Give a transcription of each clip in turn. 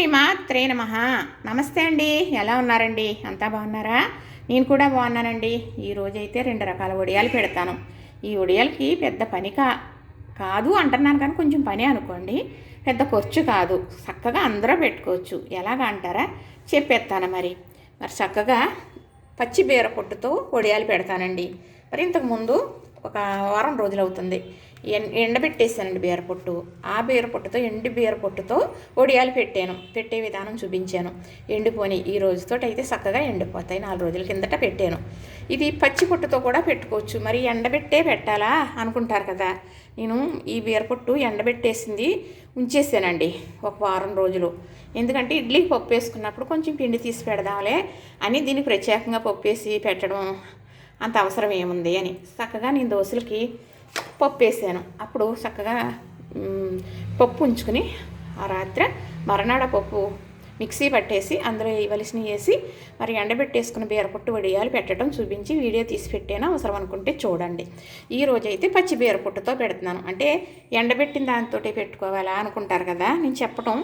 శ్రీమాత్రే నమ. నమస్తే అండి. ఎలా ఉన్నారండి? అంతా బాగున్నారా? నేను కూడా బాగున్నానండి. ఈ రోజైతే రెండు రకాల వడియాలు పెడతాను. ఈ వడియాలకి పెద్ద పని కా కాదు అంటున్నాను కానీ కొంచెం పని అనుకోండి. పెద్ద ఖర్చు కాదు. చక్కగా అందరూ పెట్టుకోవచ్చు. ఎలాగ అంటారా? చెప్పేస్తాను మరి. మరి చక్కగా పచ్చి బీర పొట్టుతో వడియాలు పెడతానండి. మరి ఇంతకుముందు ఒక వారం రోజులు అవుతుంది ఎన్ ఎండబెట్టేసానండి బీర పొట్టు. ఆ బీర పొట్టుతో ఎండి బీర పొట్టుతో వడియాలు పెట్టాను. పెట్టే విధానం చూపించాను. ఎండిపోని ఈ రోజుతో అయితే చక్కగా ఎండిపోతాయి. నాలుగు రోజుల కిందట పెట్టాను. ఇది పచ్చి పొట్టుతో కూడా పెట్టుకోవచ్చు. మరి ఎండబెట్టే పెట్టాలా అనుకుంటారు కదా. నేను ఈ బీర పొట్టు ఎండబెట్టేసింది ఉంచేసానండి ఒక వారం రోజులు. ఎందుకంటే ఇడ్లీకి పప్పు వేసుకున్నప్పుడు కొంచెం పిండి తీసి పెడదాంలే అని దీనికి ప్రత్యేకంగా పప్పు వేసి పెట్టడం అంత అవసరం ఏముంది అని. చక్కగా నేను దోశలకి పప్పు వేసాను. అప్పుడు చక్కగా పప్పు ఉంచుకుని ఆ రాత్రి మరనాడ పప్పు మిక్సీ పట్టేసి అందులో వేయవలసినవి వేసి మరి ఎండబెట్టేసుకుని బీరపొట్టు వడియాలు పెట్టడం చూపించి వీడియో తీసి పెట్టాను. అవసరం అనుకుంటే చూడండి. ఈ రోజైతే పచ్చి బీరపొట్టుతో పెడుతున్నాను. అంటే ఎండబెట్టిన దానితో పెట్టుకోవాలా అనుకుంటారు కదా నేను చెప్పడం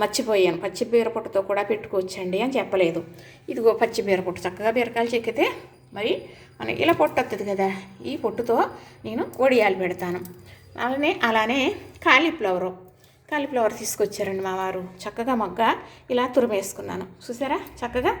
మర్చిపోయాను. పచ్చి బీరపొట్టుతో కూడా పెట్టుకోవచ్చండి అని చెప్పలేదు. ఇదిగో పచ్చి బీరపొట్టు చక్కగా బీరకాయలు చెక్కితే మరి మనకి ఇలా పొట్టు వస్తుంది కదా ఈ పొట్టుతో నేను వడియాలు పెడతాను. అలానే అలానే కాలీఫ్లవరు. కాలీఫ్లవర్ తీసుకొచ్చారండి మా వారు. చక్కగా మగ్గ ఇలా తురిమేసుకున్నాను. చూసారా? చక్కగా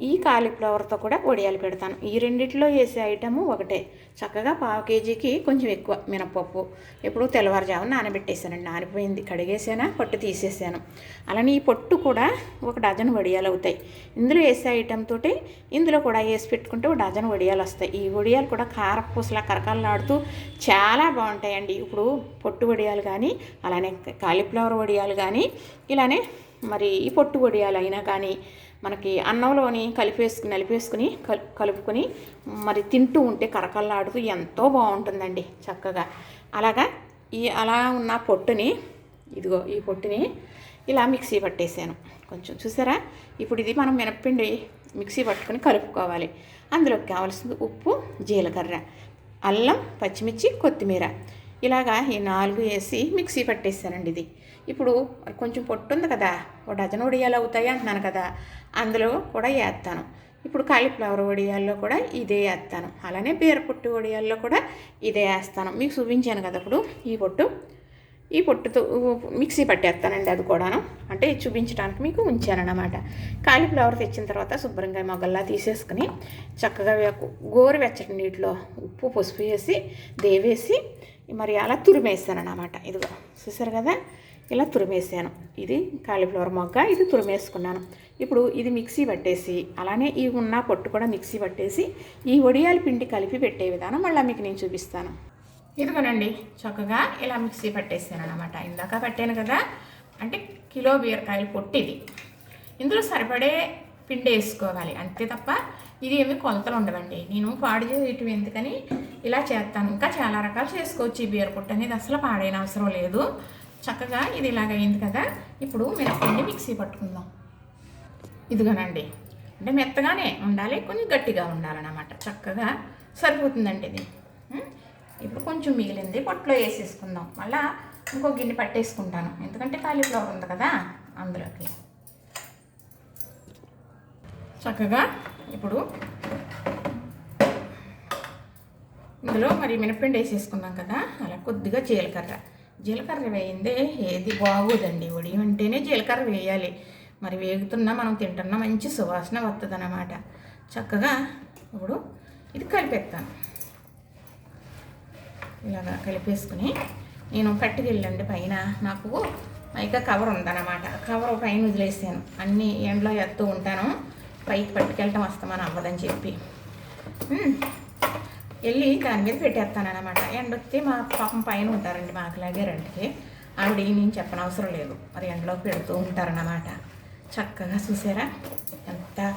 ఈ కాలీఫ్లవర్తో కూడా వడియాలు పెడతాను. ఈ రెండిట్లో వేసే ఐటము ఒకటే. చక్కగా పావు కేజీకి కొంచెం ఎక్కువ మినపప్పు ఎప్పుడు తెల్లవారుజామున నానబెట్టేశానండి నానిపోయింది. కడిగేసానా? పొట్టు తీసేసాను. అలానే ఈ పొట్టు కూడా ఒక డజన్ వడియాలు అవుతాయి. ఇందులో వేసే ఐటమ్ తోటి ఇందులో కూడా వేసి పెట్టుకుంటే ఒక డజన్ వడియాలు వస్తాయి. ఈ వడియాలు కూడా కారపూసలా కరకరలాడుతూ చాలా బాగుంటాయండి. ఇప్పుడు పొట్టు వడియాలు కానీ అలానే కాలీఫ్లవర్ వడియాలు కానీ ఇలానే మరి ఈ పొట్టు వడియాలు అయినా కానీ మనకి అన్నంలోని కలిపేసుకుని నలిపేసుకుని కలుపుకొని మరి తింటూ ఉంటే కరకల్లాడుతూ ఎంతో బాగుంటుందండి చక్కగా. అలాగా ఈ అలా ఉన్న పొట్టుని ఇదిగో ఈ పొట్టుని ఇలా మిక్సీ పట్టేసాను. కొంచెం చూసారా? ఇప్పుడు ఇది మనం మినప్పిండి మిక్సీ పట్టుకొని కలుపుకోవాలి. అందులోకి కావాల్సింది ఉప్పు జీలకర్ర అల్లం పచ్చిమిర్చి కొత్తిమీర. ఇలాగా ఈ నాలుగు వేసి మిక్సీ పట్టేస్తానండి ఇది. ఇప్పుడు కొంచెం పొట్టు ఉంది కదా ఒక డజన్ వడియాలు అవుతాయి అంటున్నాను కదా అందులో కూడా వేస్తాను. ఇప్పుడు కాలీఫ్లవర్ వడియాల్లో కూడా ఇదే వేస్తాను. అలానే బీర పొట్టు వడియాల్లో కూడా ఇదే వేస్తాను. మీకు చూపించాను కదా ఇప్పుడు ఈ పొట్టు. ఈ పొట్టుతో మిక్సీ పట్టేస్తానండి అది కూడాను. అంటే చూపించడానికి మీకు ఉంచానన్నమాట. కాలీఫ్లవర్ తెచ్చిన తర్వాత శుభ్రంగా మొగల్లా తీసేసుకుని చక్కగా గోరు గోరువెచ్చటి నీటిలో ఉప్పు పసుపు వేసి దేవేసి మరి అలా తురిమేస్తానన్నమాట ఇదిగో చూసారు కదా? ఇలా తురిమేసాను. ఇది కాలీఫ్లవర్ మొగ్గ ఇది తురిమేసుకున్నాను. ఇప్పుడు ఇది మిక్సీ పట్టేసి అలానే ఈ ఉన్న పొట్టు కూడా మిక్సీ పట్టేసి ఈ వడియాల పిండి కలిపి పెట్టే విధానం మళ్ళీ మీకు నేను చూపిస్తాను. ఇదిగోనండి చక్కగా ఇలా మిక్సీ పట్టేసాను అనమాట ఇందాక పట్టాను కదా? అంటే కిలో బీరకాయలు పొట్టిది. ఇందులో సరిపడే పిండి వేసుకోవాలి. అంతే తప్ప ఇది ఏమి కొలతలు ఉండవండి. నేను పాడు చేయటం ఎందుకని ఇలా చేస్తాను. ఇంకా చాలా రకాలు చేసుకోవచ్చు ఈ బీర అనేది. అసలు పాడైన అవసరం లేదు. చక్కగా ఇది ఇలాగ అయింది కదా. ఇప్పుడు మినపిండి మిక్సీ పట్టుకుందాం. ఇదిగోనండి. అంటే మెత్తగానే ఉండాలి కొంచెం గట్టిగా ఉండాలన్నమాట. చక్కగా సరిపోతుందండి ఇది. ఇప్పుడు కొంచెం మిగిలింది పొట్లో వేసేసుకుందాం. మళ్ళీ ఇంకో గిన్నె పట్టేసుకుంటాను. ఎందుకంటే కాలీఫ్లవర్ ఉంది కదా అందులోకి. చక్కగా ఇప్పుడు ఇందులో మరి మినపిండి వేసేసుకున్నాం కదా అలా కొద్దిగా జీలకర్ర. జీలకర్ర వేయిందే ఏది బాగోదండి. ఉడి అంటేనే జీలకర్ర వేయాలి. మరి వేగుతున్నా మనం తింటున్నా మంచి సువాసన వస్తుంది అన్నమాట చక్కగా ఇప్పుడు ఇది కలిపేస్తాను ఇలాగా కలిపేసుకుని నేను పట్టుకెళ్ళండి పైన. నాకు మైకా కవర్ ఉందన్నమాట. కవర్ పైన వదిలేసాను. అన్నీ ఎండలో ఎత్తూ ఉంటాను. పైకి పట్టుకెళ్ళటం వస్తామని అవ్వదని చెప్పి. వెళ్ళి దాని మీద పెట్టేస్తానమాట ఎండ వస్తే మా పాపం పైన ఉంటారండి మాకులాగే రెండుకి ఆవిడ నేను చెప్పనవసరం లేదు. మరి ఎండలో పెడుతూ ఉంటారన్నమాట. చక్కగా చూసారా? ఎంత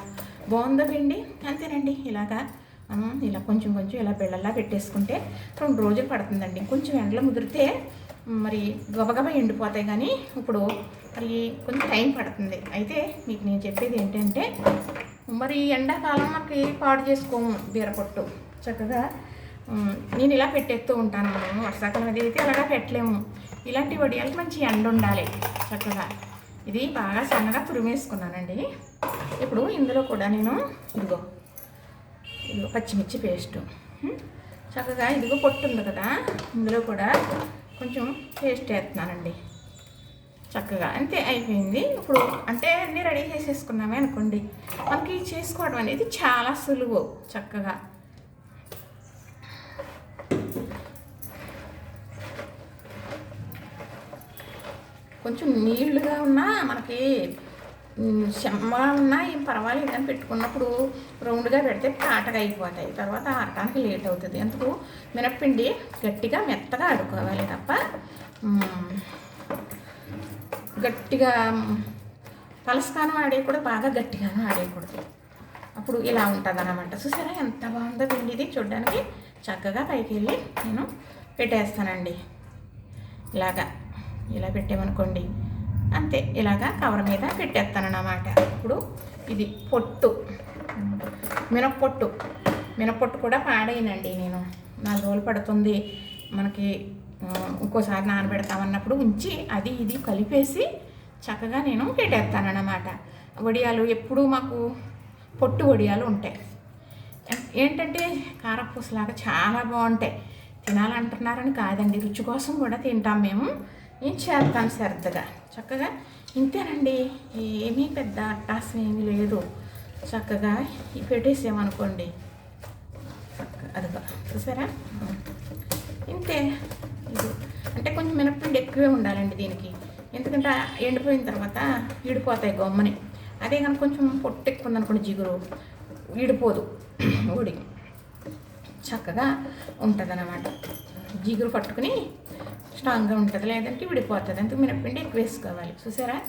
బాగుందో పిండి అంతేనండి. ఇలాగా మనం ఇలా కొంచెం కొంచెం ఇలా బిళ్ళల్లా పెట్టేసుకుంటే రెండు రోజులు పడుతుందండి. కొంచెం ఎండలో ముదిరితే మరి గబగబ ఎండిపోతాయి కానీ ఇప్పుడు మరి కొంచెం టైం పడుతుంది. అయితే మీకు నేను చెప్పేది ఏంటంటే మరి ఎండాకాలం మనకి పాడు చేసుకోము బీరపొట్టు. చక్కగా నేను ఇలా పెట్టేస్తూ ఉంటాను మనము వర్షాకాలం అది అయితే అలాగా పెట్టలేము. ఇలాంటి వడియాలకి మంచి ఎండ ఉండాలి. చక్కగా. ఇది బాగా సన్నగా తురిమేసుకున్నానండి. ఇప్పుడు ఇందులో కూడా నేను ఇదిగో ఇదిగో పచ్చిమిర్చి పేస్టు. చక్కగా ఇదిగో పొట్టు ఉంది కదా ఇందులో కూడా కొంచెం పేస్ట్ వేస్తున్నానండి చక్కగా అంతే అయిపోయింది. ఇప్పుడు అంటే అన్నీ రెడీ చేసేసుకున్నామే అనుకోండి. మనకి చేసుకోవడం అనేది చాలా సులువు చక్కగా. కొంచెం నీళ్ళుగా ఉన్నా మనకి చెమ్మ ఉన్నా ఏం పర్వాలేదు అని పెట్టుకున్నప్పుడు రౌండ్గా పెడితే తాటగా అయిపోతాయి. తర్వాత ఆడటానికి లేట్ అవుతుంది. అందుకు మినప్పిండి గట్టిగా మెత్తగా ఆడుకోవాలి తప్ప గట్టిగా పలసగాను ఆడేయకూడదు బాగా గట్టిగాను ఆడేయకూడదు. అప్పుడు ఇలా ఉంటుంది అనమాట చూసారా ఎంత బాగుందో పిండి ఇది? చూడడానికి చక్కగా పైకి వెళ్ళి నేను పెట్టేస్తానండి. ఇలాగా ఇలా పెట్టామనుకోండి. అంతే. ఇలాగా కవర్ మీద పెట్టేస్తానన్నమాట. ఇప్పుడు ఇది పొట్టు. మినప్పొట్టు. మినప్పొట్టు కూడా పాడైనండి నేను. నాలుగు రోజులు పడుతుంది. మనకి ఇంకోసారి నానబెడతామన్నప్పుడు ఉంచి అది ఇది కలిపేసి చక్కగా నేను పెట్టేస్తానన్నమాట. వడియాలు ఎప్పుడూ మాకు పొట్టు వడియాలు ఉంటాయి. ఏంటంటే కారపూసలాగా చాలా బాగుంటాయి. తినాలంటున్నారని కాదండి. రుచి కోసం కూడా తింటాం మేము. నేను చేస్తాను శ్రద్ధగా? చక్కగా ఇంతేనండి. ఏమీ పెద్ద అట్టాసం ఏమీ లేదు. చక్కగా పెట్టేసామనుకోండి. చక్కగా అదిగో చూసారా? ఇంతే. ఇది. అంటే కొంచెం మినప్పిండి ఎక్కువే ఉండాలండి దీనికి. ఎందుకంటే ఎండిపోయిన తర్వాత ఈడిపోతాయి గొమ్మని. అదే కనుక కొంచెం పొట్టు ఎక్కువ ఉందనుకోండి జిగురు ఈడిపోదు ఊడి చక్కగా ఉంటుంది అన్నమాట జిగురు పట్టుకుని స్ట్రాంగ్గా ఉంటుంది లేదంటే విడిపోతుంది. అందుకు మినప్పిండి ఎక్కువ వేసుకోవాలి. చూసారా?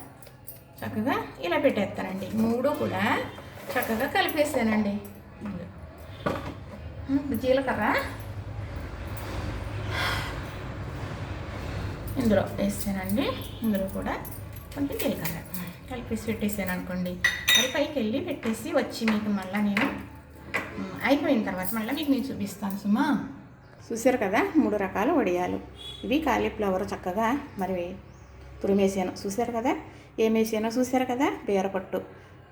చక్కగా ఇలా పెట్టేస్తానండి. మూడు కూడా చక్కగా కలిపేసానండి. జీలకర్ర ఇందులో వేసానండి. ఇందులో కూడా కొంచెం జీలకర్ర కలిపేసి పెట్టేసాను అనుకోండి. అది పైకి వెళ్ళి పెట్టేసి వచ్చి మీకు మళ్ళీ నేను అయిపోయిన తర్వాత మళ్ళీ మీకు నేను చూపిస్తాను సుమా. చూసారు కదా? మూడు రకాల వడియాలు. ఇవి కాలీఫ్లవర్ చక్కగా మరి తురిమేసాను. చూసారు కదా? ఏమేసానో చూసారు కదా? బీరపట్టు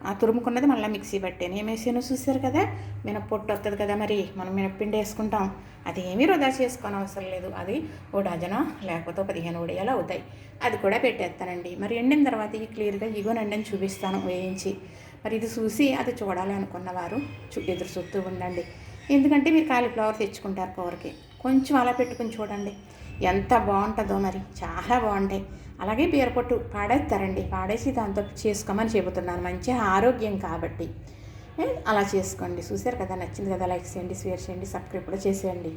ఆ తురుముకున్నది మళ్ళీ మిక్సీ పట్టాను. ఏమేసానో చూసారు కదా? మినప్పొట్టు వస్తుంది కదా మరి? మనం మినప్పిండి వేసుకుంటాం. అది ఏమీ వృధా చేసుకోని అవసరం లేదు. అది ఓ డజనో లేకపోతే పదిహేను వడియాలు అవుతాయి. అది కూడా పెట్టేస్తానండి. మరి ఎండిన తర్వాత ఇవి క్లియర్గా ఇగోనండి అని చూపిస్తాను. వేయించి. మరి ఇది చూసి అది చూడాలి అనుకున్న వారు చూ ఎదురు చూస్తూ ఉండండి. ఎందుకంటే మీరు కాలీఫ్లవర్ తెచ్చుకుంటారు కూరకి కొంచెం అలా పెట్టుకుని చూడండి. ఎంత బాగుంటుందో మరి. చాలా బాగుంటాయి. అలాగే బీరపొట్టు పాడేస్తారండి. పాడేసి దాంతో చేసుకోమని చెబుతున్నాను మంచి ఆరోగ్యం కాబట్టి. అలా చేసుకోండి. చూసారు కదా? నచ్చింది కదా? లైక్ చేయండి షేర్ చేయండి సబ్స్క్రైబ్ కూడా చేసేయండి.